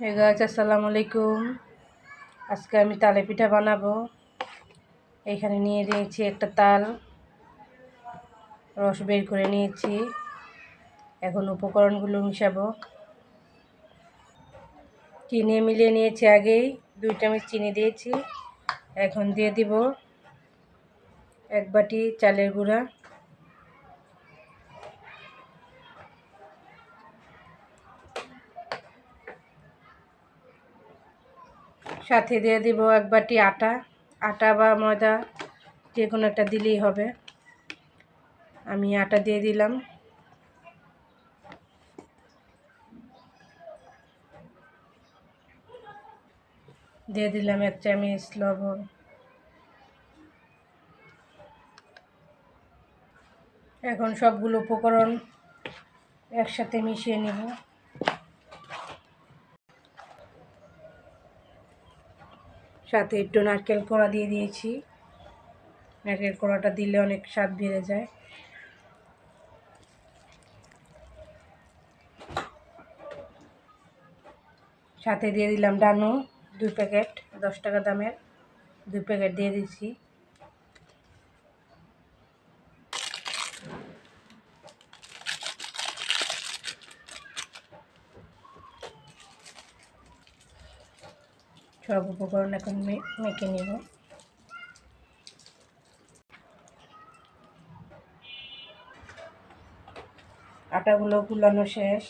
হে গাছ আসসালামু আলাইকুম আজকে আমি তালে পিঠা বানাবো। এখানে নিয়ে নিয়েছি একটা তাল। রস বের করে নিয়েছি। এখন উপকরণগুলো মিশাবো। চিনি মিলিয়ে নিয়েছি আগেই। দুই চামচ চিনি দিয়েছি। এখন দিয়ে দিব এক বাটি চালের গুঁড়া। সাথে দিয়ে দিব এক বাটি আটা। আটা বা ময়দা যে কোনো একটা দিলেই হবে। আমি আটা দিয়ে দিলাম। দিয়ে দিলাম এক চামচ লবণ। এখন সবগুলো উপকরণ একসাথে মিশিয়ে নেব। সাথে একটু নারকেল কোড়া দিয়ে দিয়েছি। নারকেল কোড়াটা দিলে অনেক স্বাদ বেড়ে যায়। সাথে দিয়ে দিলাম ডানো, দুই প্যাকেট, দশ টাকা দামের, দুই প্যাকেট দিয়ে দিচ্ছি সব উপকরণ এখন মেখে নেব। আটাগুলো গুলানো শেষ।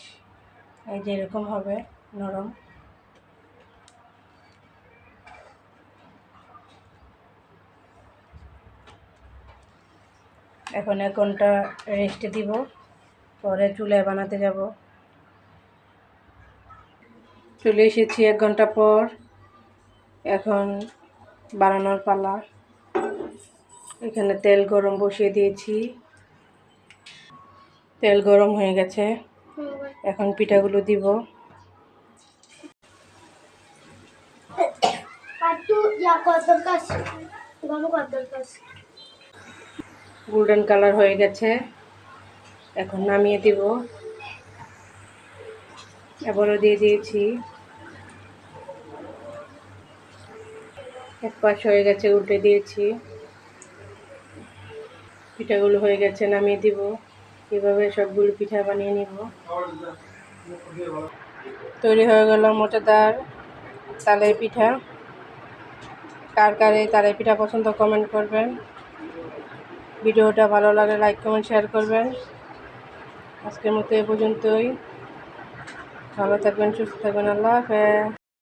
এই যে এরকম হবে, নরম। এখন এক ঘণ্টা রেস্টে দিব, পরে চুলায় বানাতে যাব। চলে এসেছি এক ঘণ্টা পর। এখন বানানোর পালা। এখানে তেল গরম বসিয়ে দিয়েছি। তেল গরম হয়ে গেছে। এখন পিঠাগুলো দিব। গোল্ডেন কালার হয়ে গেছে। এখন নামিয়ে দিব। এবারও দিয়ে দিয়েছি। এক পাশ হয়ে গেছে, উল্টে দিয়েছি। পিঠাগুলো হয়ে গেছে, নামিয়ে দিব। এভাবে সবগুলো পিঠা বানিয়ে নিব। তৈরি হয়ে গেল মোটাদার তালের পিঠা। কার কার এই তালের পিঠা পছন্দ কমেন্ট করবেন। ভিডিওটা ভালো লাগলে লাইক, কমেন্ট, শেয়ার করবেন। আজকের মতো এ পর্যন্তই। ভালো থাকবেন, সুস্থ থাকবেন, আল্লাহ হাফেজ।